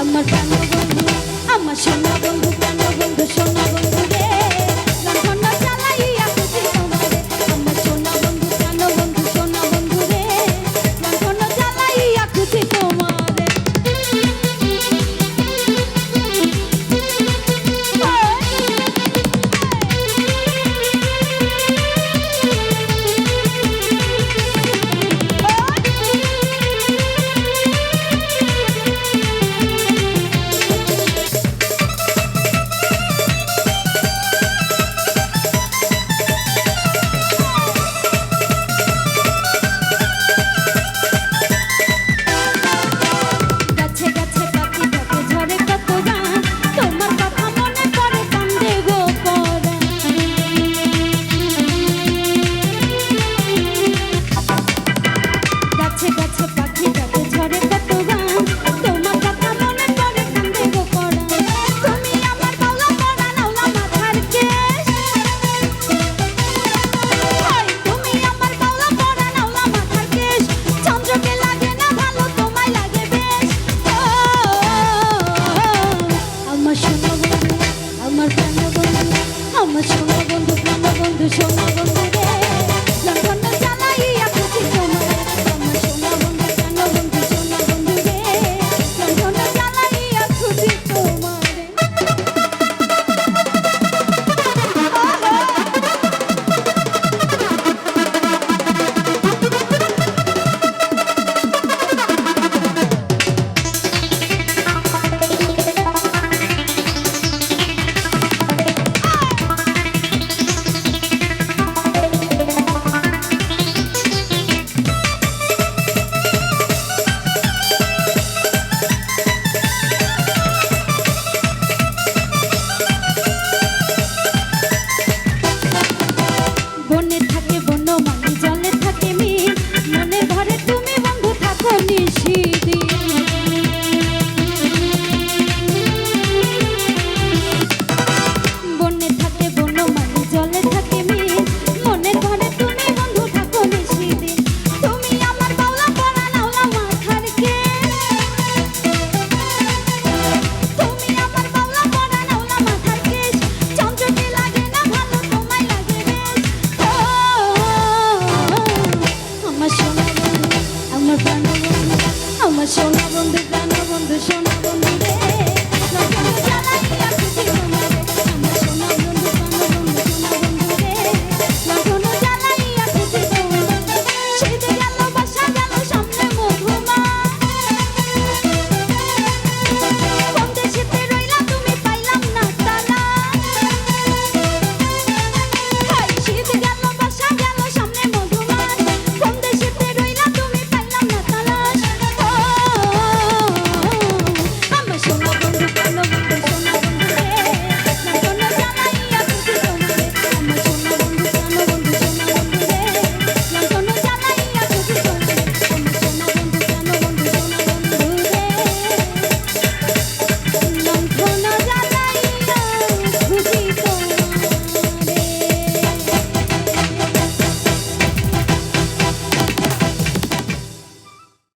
আমার প্রাণ বন্ধু আমার সোনা বন্ধু প্রাণ বন্ধু সোনা বন্ধু রে। সোনা বন্ধু প্রাণ বন্ধু সোনা বন্ধু।